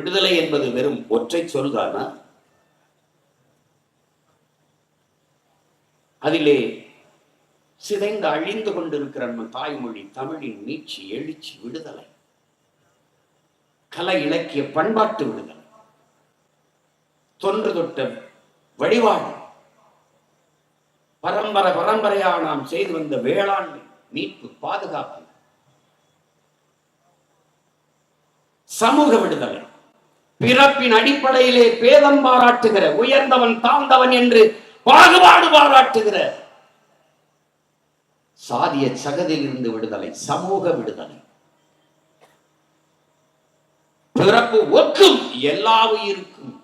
விடுதலை என்பது வெறும் ஒற்றை சொல்தானா அதிலே சிதைந்து அழிந்து கொண்டிருக்கிற நம்ம தாய்மொழி தமிழின் நீச்சி எழுச்சி விடுதலை. கலை இலக்கிய பண்பாட்டு விடுதலை. தொன்று தொட்ட வழிபாடு. பரம்பரை பரம்பரையாக நாம் செய்து வந்த வேளாண்மை மீட்பு பாதுகாப்பு. சமூக விடுதலை. பிறப்பின் அடிப்படையிலே பேதம் பாராட்டுகிற உயர்ந்தவன் தாழ்ந்தவன் என்று பாகுபாடு பாராட்டுகிற. சாதிய சகதியில் இருந்து விடுதலை சமூக விடுதலை. பிறப்பு ஒக்கும் எல்லா உயிருக்கும்.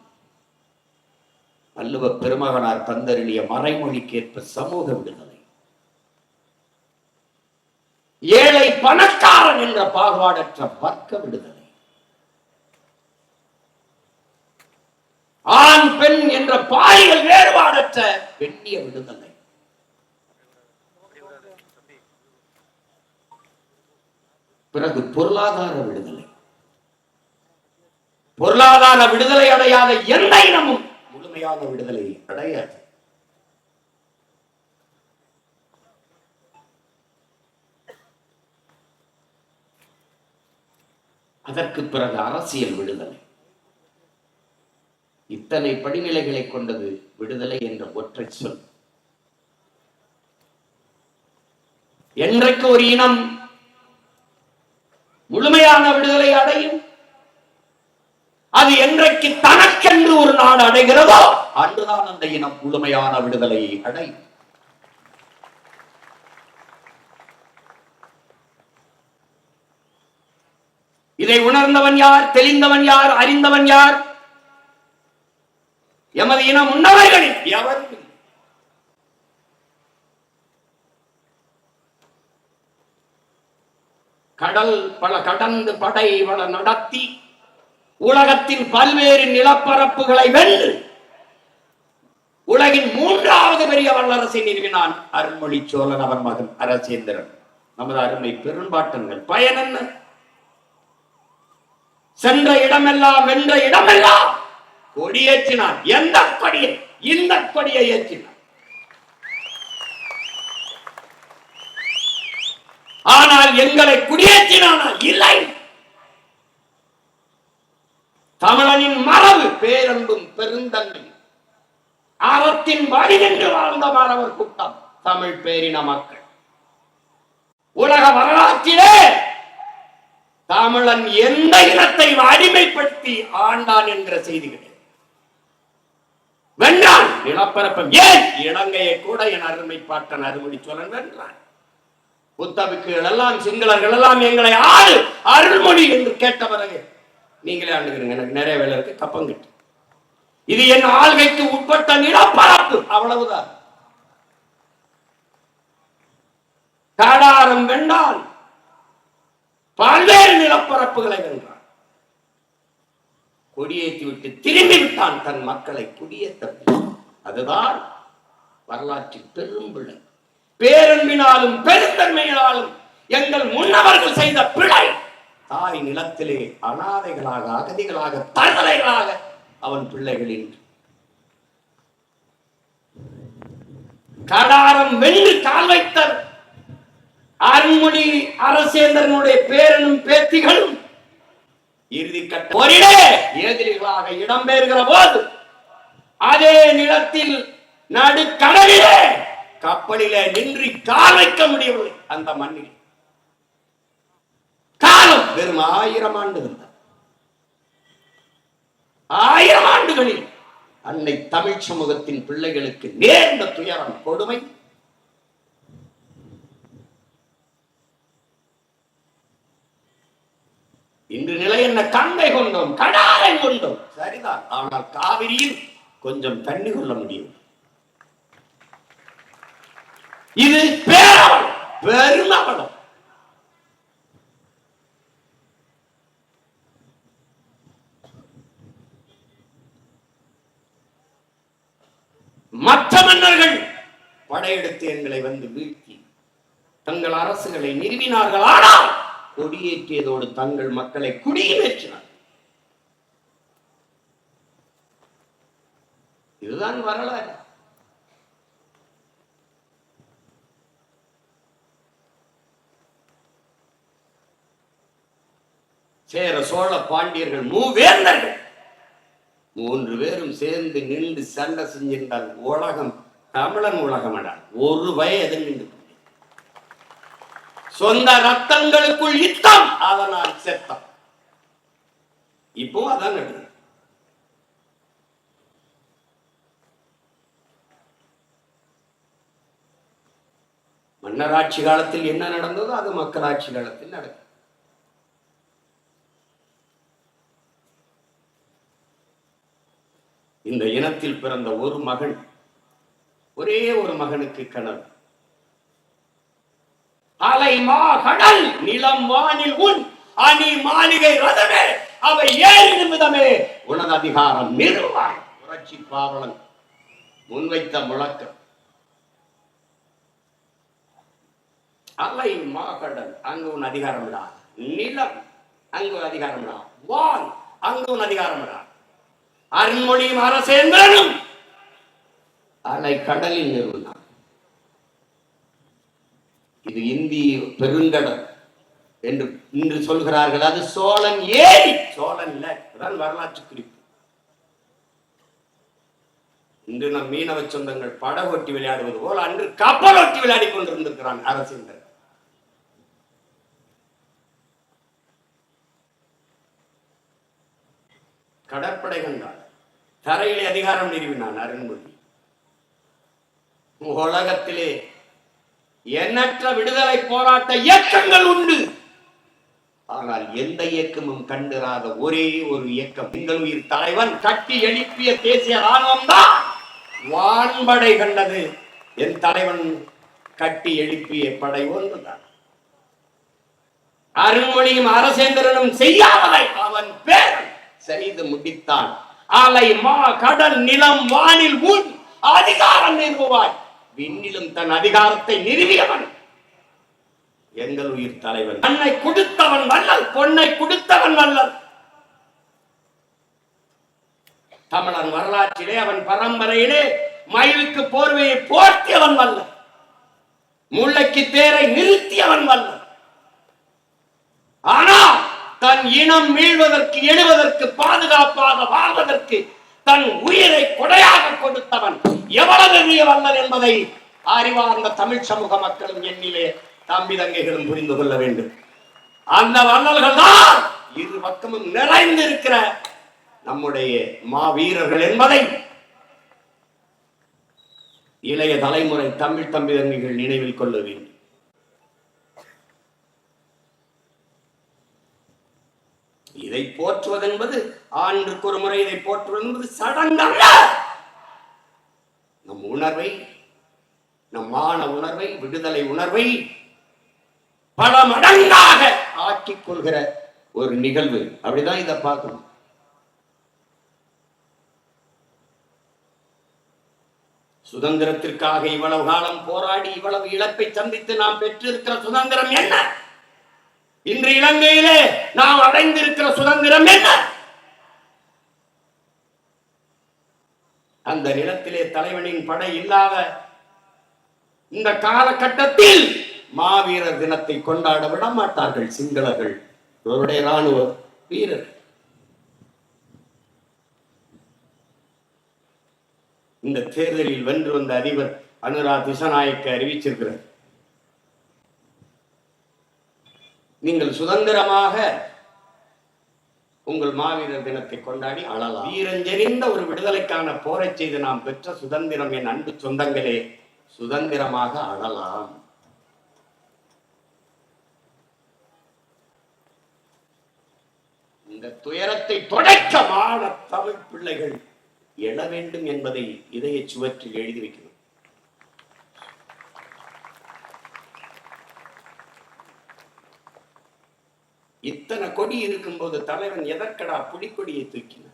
வள்ளுவ பெருமகனார் தந்தருளிய மறைமொழிக்கேற்ப சமூக விடுதலை. ஏழை பணக்காரன் என்ற பாகுபாடற்ற வர்க்க விடுதலை. ஆண் பெண் என்ற பாலியல் வேறுபாடற்ற பெண்ணிய விடுதலை. பிறகு பொருளாதார விடுதலை. பொருளாதார விடுதலை அடையாத எந்த இனமும் முழுமையான விடுதலை அடையாது. அதற்கு பிறகு அரசியல் விடுதலை. இத்தனை படிநிலைகளை கொண்டது விடுதலை என்ற ஒற்றை சொல். என்றைக்கு ஒரு இனம் முழுமையான விடுதலை அடையும்? அது என்றைக்கு தனக்கென்று ஒரு நாடு அடைகிறதோ அன்றுதான் அந்த இனம் முழுமையான விடுதலை அடையும். இதை உணர்ந்தவன் யார்? தெளிந்தவன் யார்? அறிந்தவன் யார்? எமது இனம் உண்ணவர்களில் எவரும் இல்லை. கடல் பல கடந்து படை பல நடத்தி உலகத்தின் பல்வேறு நிலப்பரப்புகளை வென்று உலகின் மூன்றாவது பெரிய வல்லரசை நிறுவினான் அருண்மொழி சோழன் அவன் மகன் அரசேந்திரன். நமது அருமை பெரும்பாட்டங்கள் பயன் என்ன சென்ற இடமெல்லாம் வென்ற இடமெல்லாம் கொடியேற்றினார் எந்த கொடியை? இந்த கொடியை ஏற்றினார் ஆனால் எங்களை குடியேற்றினானா? இல்லை. தமிழனின் மரபு பேரன்பும் பெருந்தன்மையும் அறத்தின் வழி நின்று வாழ்ந்த மாணவர் கூட்டம் தமிழ் பேரின மக்கள். உலக வரலாற்றிலே தமிழன் எந்த இனத்தை அடிமைப்படுத்தி ஆண்டான் என்ற செய்திகள். வென்றான் நிலப்பரப்பம் ஏன்? இலங்கையை கூட என் அருமை பாட்டன் அருமொழி சோழன் வென்றான். புத்தபிக்குகள் எல்லாம் சிங்களர்கள் எல்லாம் எங்களை ஆளு அருள்மொழி என்று கேட்ட பிறகு நீங்களே ஆண்டுகிறீங்க. எனக்கு நிறைய வேலை இருக்கு கப்பங்கிட்டு. இது என் ஆள்கைக்கு உட்பட்ட நிலப்பரப்பு. அவ்வளவுதான். காடாரம் வென்றான் பல்வேறு நிலப்பரப்புகளை வென்றான் கொடியேற்றி விட்டு திரும்பி விட்டான் தன் மக்களை குடியேற்ற அதுதான் வரலாற்றில் பெரும் பிழை. பேரன்பினாலும் பெருந்தன்மையினாலும் எங்கள் முன்னவர்கள் செய்த பிழை. தாய் நிலத்திலே அனாதைகளாக அகதிகளாக தருதலைகளாக அவன் பிள்ளைகளின் கடாரம் வென்று கால் வைத்த அருண்மொழி அரசேந்திரனுடைய பேரனும் பேத்திகளும் இறுதி கட்ட ஒரே எதிரிகளாக இடம்பெறுகிற போது அதே நிலத்தில் நடுக்கடலிலே கப்பலிலே நின்று கால் வைக்க முடியவில்லை. அந்த மண்ணில். காலம் வெறும் ஆயிரம் ஆண்டுகள் தான். ஆயிரம் ஆண்டுகளில் அன்னை தமிழ் சமூகத்தின் பிள்ளைகளுக்கு நேர்ந்த துயரம் கொடுமை இன்று நிலை என்ன கங்கை கொண்டோம் கடாரை கொண்டோம். சரிதான் ஆனால் காவிரியில் கொஞ்சம் தண்ணி கொள்ள முடியும். இது பேரவளம் பெருமவளம். மற்ற மன்னர்கள் படையெடுத்து எங்களை வந்து வீழ்த்தி தங்கள் அரசுகளை நிறுவினார்கள். ஆனால் கொடியேற்றியதோடு தங்கள் மக்களை குடியேற்றினார். இதுதான் வரலாறு. சேர சோழ பாண்டியர்கள் மூவேந்தர்கள். மூன்று பேரும் சேர்ந்து நின்று சண்டை செஞ்சிருந்தால் உலகம் தமிழன் உலகம் ஒரு வய எதிர்நின்று சொந்த ரத்தங்களுக்குள் யுத்தம். அதனால் செத்தம் இப்போ அதான் நடக்குது. மன்னராட்சி காலத்தில் என்ன நடந்ததோ அது மக்களாட்சி காலத்தில் நடக்கும் இந்த இனத்தில் பிறந்த ஒரு மகன் ஒரே ஒரு மகனுக்கு கணவன் அலை மா கடல் நிலம் வானில் உன் அணி மாளிகை ரதமே. அவை ஏறி நிமிதமே உனது அதிகாரம் நிறுவாய் புரட்சி பாவலன் முன்வைத்த முழக்கம். அலை மாகடல் அங்கு உன் அதிகாரம் விடா நிலம் அங்கு உன் அதிகாரம் விடா வான் அங்கு உன் அதிகாரம் விடா அருண்மொழியும் அரசேந்திரனும் அலை கடலில் நிறுவனான். இது இந்திய பெருங்கடல் என்று இன்று சொல்கிறார்கள். அது சோழன் ஏரி. சோழன் இல்ல அதான் வரலாற்று குறிப்பு. இன்று நம் மீனவ சொந்தங்கள் ஒட்டி விளையாடுவது போல் அன்று கப்பலோட்டி விளையாடி கொண்டிருந்திருக்கிறான் அரசேந்திரன் கடற்படை கண்டான் தரையிலே அதிகாரம் நிறுவினான் அருண்மொழி. உலகத்திலே எண்ணற்ற விடுதலை போராட்ட இயக்கங்கள் உண்டு. ஆனால் எந்த இயக்கமும் கண்டிராத ஒரே ஒரு இயக்கம். எங்கள் உயிர் தலைவன் கட்டி எழுப்பிய தேசிய ராணுவம் தான் வான்படை கண்டது. என் தலைவன் கட்டி எழுப்பிய படை ஒன்றுதான். அருண்மொழியும் அரசேந்திரனும் செய்யாததை அவன் பேர் செய்து முடித்தான். அலை மா கடல் நிலம் வானில் உன் அதிகாரம் நிறுவாய் விண்ணிலும் தன் அதிகாரத்தை நிறுவியவன். எங்கள் உயிர் தலைவன். தன்னை கொடுத்தவன் வல்லல் பொன்னை கொடுத்தவன் வல்லல் தமிழன் வரலாற்றிலே அவன் பரம்பரையிலே மயிலுக்கு போர்வையை போர்த்தியவன் வல்ல முல்லைக்கு தேரை நிறுத்தியவன் வல்ல ஆனால் தன் இனம் மீள்வதற்கு எழுவதற்கு பாதுகாப்பாக வாழ்வதற்கு தன் உயிரை கொடையாக கொடுத்தவன் எவ்வளவு பெரிய என்பதை அறிவார்ந்த தமிழ் சமூக மக்களும் எண்ணிலே தம்பி தங்கைகளும் புரிந்து கொள்ள வேண்டும். அந்த வல்லல்கள் தான் இரு பக்கமும் நிறைந்திருக்கிற நம்முடைய மாவீரர்கள் என்பதை இளைய தலைமுறை தமிழ் தம்பி தங்கைகள் நினைவில் கொள்ள வேண்டும். இதை போற்றுவது என்பது ஆண்டுக்கு ஒரு முறை இதை போற்றுவது சடங்கல்ல நம் உணர்வை நம் மான உணர்வை விடுதலை உணர்வை பல மடங்காக ஆக்கிக் கொள்கிற ஒரு நிகழ்வு. அப்படிதான் இதை பார்க்கணும். சுதந்திரத்திற்காக இவ்வளவு காலம் போராடி இவ்வளவு இழப்பை சந்தித்து நாம் பெற்றிருக்கிற சுதந்திரம் என்ன? இன்று இலங்கையிலே நாம் அடைந்திருக்கிற சுதந்திரம் என்ன? அந்த நிலத்திலே தலைவனின் படை இல்லாத இந்த காலகட்டத்தில் மாவீரர் தினத்தை கொண்டாட விட மாட்டார்கள் சிங்களர்கள். இவருடைய இராணுவ வீரர். இந்த தேர்தலில் வென்று வந்த அதிபர் அனுரா திசநாயக்க அறிவிச்சிருக்கிறார். நீங்கள் சுதந்திரமாக உங்கள் மாவீரர் தினத்தை கொண்டாடி அழலாம். வீரஞ்செறிந்த ஒரு விடுதலைக்கான போரை செய்து நாம் பெற்ற சுதந்திரம் என் அன்பு சொந்தங்களே சுதந்திரமாக அழலாம். இந்த துயரத்தை தொடக்க மாட தமிழ் பிள்ளைகள் எழ வேண்டும் என்பதை இதய சுவற்றில் எழுதி வைக்கணும் இத்தனை கொடி இருக்கும்போது தலைவன் எதற்கடா புலிக்கொடியை தூக்கின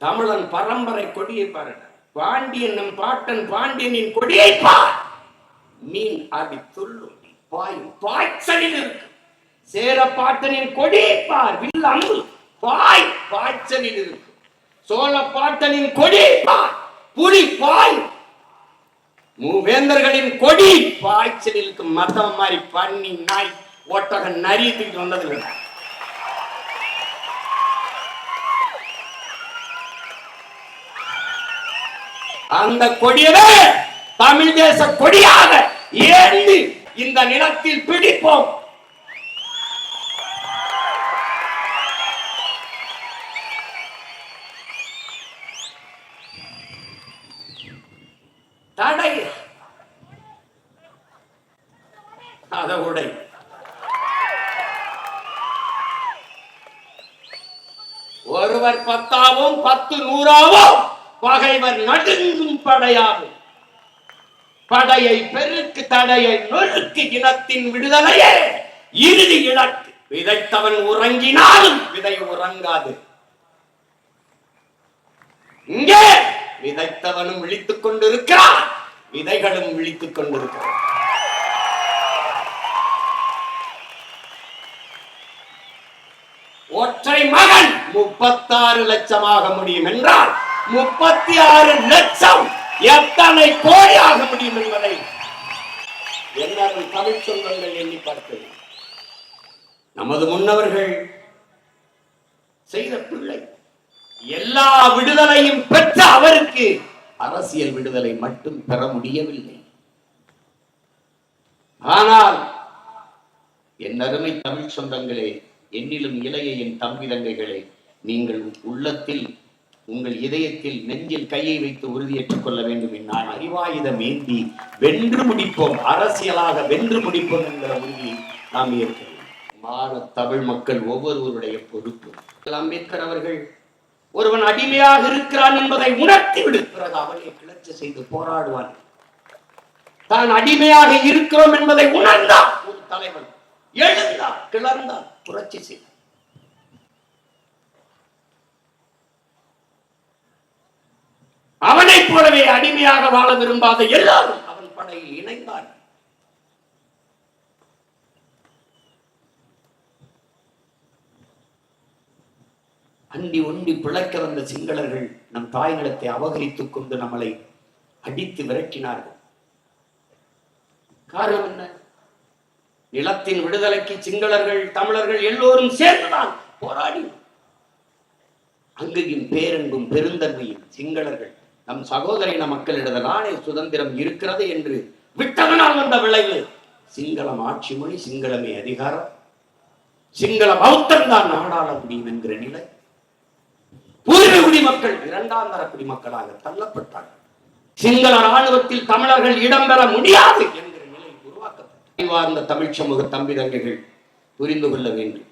தமிழன் பரம்பரை கொடியை பாருங்க பாண்டியன் பாட்டன் பாண்டியனின் கொடியை பார். மீன் அடி துள்ளும் பாயும் பாய்ச்சலில் இருக்கு சேர பாட்டனின் கொடியை பார். வில் அம்பு. பாய் பாய்ச்சலில் இருக்கு சோழ பாட்டனின் கொடி பார். புலி பாய் மூவேந்தர்களின் கொடி பாய்ச்சலுக்கு மதம் மாதிரி பண்ணி நாய். ஒட்டக நரி தூக்கிட்டு வந்தது இல்லை. அந்த கொடியவே தமிழ் தேச கொடியாக ஏந்தி இந்த நிலத்தில் பிடிப்போம் ஒருவர் பத்தாவும் பத்து நூறாவும் பகைவர் நடுங்கும் படையாகும். படையை பெருக்கு தடையை நொறுக்கு இனத்தின் விடுதலையே. இறுதி இலக்கு. விதைத்தவன் உறங்கினாலும் விதை உறங்காது. இங்கே விதைத்தவனும் விழித்துக் கொண்டிருக்கிறான். விதைகளும் விழித்துக் கொண்டிருக்கிறான். ஒற்றை மகன் முப்பத்தாறு லட்சமாக முடியும் என்றால் முப்பத்தி ஆறு லட்சம் எத்தனை கோடி ஆக முடியும் என்பதை எல்லாரும் தமிழ் சொந்தங்கள் எண்ணி பார்த்தது நமது முன்னவர்கள் செய்த பிள்ளை. எல்லா விடுதலையும் பெற்ற அவருக்கு அரசியல் விடுதலை மட்டும் பெற முடியவில்லை. ஆனால் என் அருமை தமிழ் சொந்தங்களே என்னிலும் இளைய என் தம்பி தங்கைகளே நீங்கள் உள்ளத்தில் உங்கள் இதயத்தில் நெஞ்சில் கையை வைத்து உறுதியேற்றுக் கொள்ள வேண்டும் நான் அறிவாயுதம் ஏந்தி வென்று முடிப்போம் அரசியலாக வென்று முடிப்போம் என்கிற உறுதியை நாம் ஏற்க மாற தமிழ் மக்கள் ஒவ்வொருவருடைய பொறுப்பு. அம்பேத்கர் அவர்கள் ஒருவன் அடிமையாக இருக்கிறான் என்பதை உணர்த்தி விடுக்கிறது அவனை கிளர்ச்சி செய்து போராடுவான். தான் அடிமையாக இருக்கிறோம் என்பதை உணர்ந்தான். ஒரு தலைவன் எழுந்தான் கிளர்ந்தான். புரட்சி செய்தான் அவனைப் போலவே அடிமையாக வாழ விரும்பாத எல்லாரும் அவன் படையில் இணைந்தார்கள் அண்டி ஒண்டி பிழைக்க வந்த சிங்களர்கள் நம் தாய் நிலத்தை அபகரித்துக் கொண்டு நம்மளை அடித்து விரட்டினார்கள். காரணம் என்ன? நிலத்தின் விடுதலைக்கு சிங்களர்கள் தமிழர்கள் எல்லோரும் சேர்ந்துதான் போராடி. அங்கையும் பேரன்பும் பெருந்தன்மையும் சிங்களர்கள். நம் சகோதரின மக்களிடத சுதந்திரம் இருக்கிறது என்று விட்டதனால் வந்த விளைவு. சிங்களம் ஆட்சி மொழி சிங்களமே அதிகாரம். சிங்கள பௌத்தம் தான் நாடாள முடியும் என்கிற நிலை. பூர்வ குடிமக்கள் இரண்டாம் தர குடிமக்களாக தள்ளப்பட்டார்கள். சிங்கள ராணுவத்தில் தமிழர்கள் இடம்பெற முடியாது என்கிற அறிவார்ந்த தமிழ் சமூக தம்பி தங்கைகள் புரிந்து கொள்ள வேண்டும்.